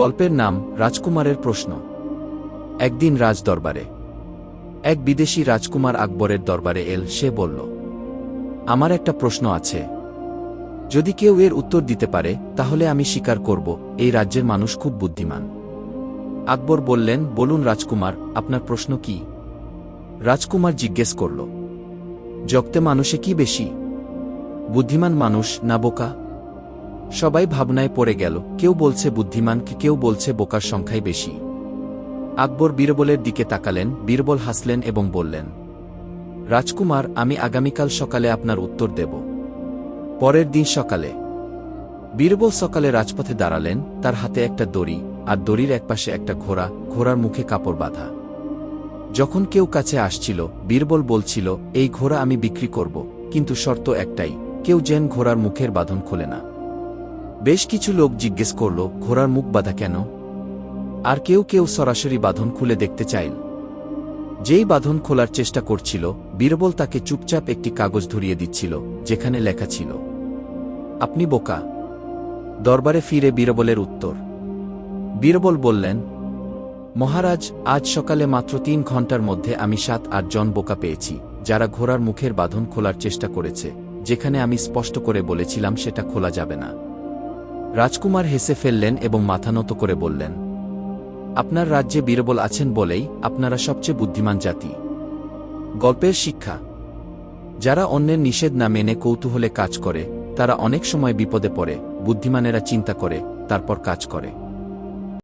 গল্পের নাম রাজকুমারের প্রশ্ন। একদিন রাজ দরবারে এক বিদেশি রাজকুমার আকবরের দরবারে এল, সে বলল, আমার একটা প্রশ্ন আছে। যদি কেউ এর উত্তর দিতে পারে, তাহলে আমি স্বীকার করব, এই রাজ্যের মানুষ খুব বুদ্ধিমান। আকবর বললেন, বলুন রাজকুমার, আপনার প্রশ্ন কি? রাজকুমার জিজ্ঞেস করল, জগতে মানুষে কি বেশি? বুদ্ধিমান মানুষ না বোকা? সবাই ভাবনায় পড়ে গেল, কেউ বলছে বুদ্ধিমান কেউ বলছে বোকার সংখ্যাই বেশি। আকবর বীরবলের দিকে তাকালেন, বীরবল হাসলেন এবং বললেন, রাজকুমার, আমি আগামীকাল সকালে আপনার উত্তর দেব। পরের দিন সকালে। বীরবল সকালে রাজপথে দাঁড়ালেন, তার হাতে একটা দড়ি, আর দড়ির একপাশে একটা ঘোড়া, ঘোড়ার মুখে কাপড় বাঁধা। যখন কেউ কাছে আসছিল, বীরবল বলছিল, এই ঘোড়া আমি বিক্রি করব, কিন্তু শর্ত একটাই, কেউ যেন ঘোড়ার মুখের বাঁধন খোলে না। বেশ কিছু লোক জিজ্ঞেস করল, ঘোড়ার মুখ বাঁধা কেন? আর কেউ কেউ সরাসরি বাঁধন খুলে দেখতে চাইল। যেই বাঁধন খোলার চেষ্টা করছিল, বীরবল তাকে চুপচাপ একটি কাগজ ধরিয়ে দিচ্ছিল, যেখানে লেখা ছিল, আপনি বোকা। দরবারে ফিরে বীরবলের উত্তর। বীরবল বললেন, মহারাজ, আজ সকালে মাত্র তিন ঘণ্টার মধ্যে আমি সাত, আট জন বোকা পেয়েছি, যারা ঘোড়ার মুখের বাঁধন খোলার চেষ্টা করেছে, যেখানে আমি স্পষ্ট করে বলেছিলাম সেটা খোলা যাবে না। রাজকুমার হেসে ফেললেন এবং মাথা নত করে বললেন, আপনার রাজ্যে বীরবল আছেন বলেই আপনারা সবচেয়ে বুদ্ধিমান জাতি। গল্পের শিক্ষা, যারা অন্যের নিষেধ না মেনে কৌতূহলে কাজ করে, তারা অনেক সময় বিপদে পড়ে, বুদ্ধিমানেরা চিন্তা করে, তারপর কাজ করে।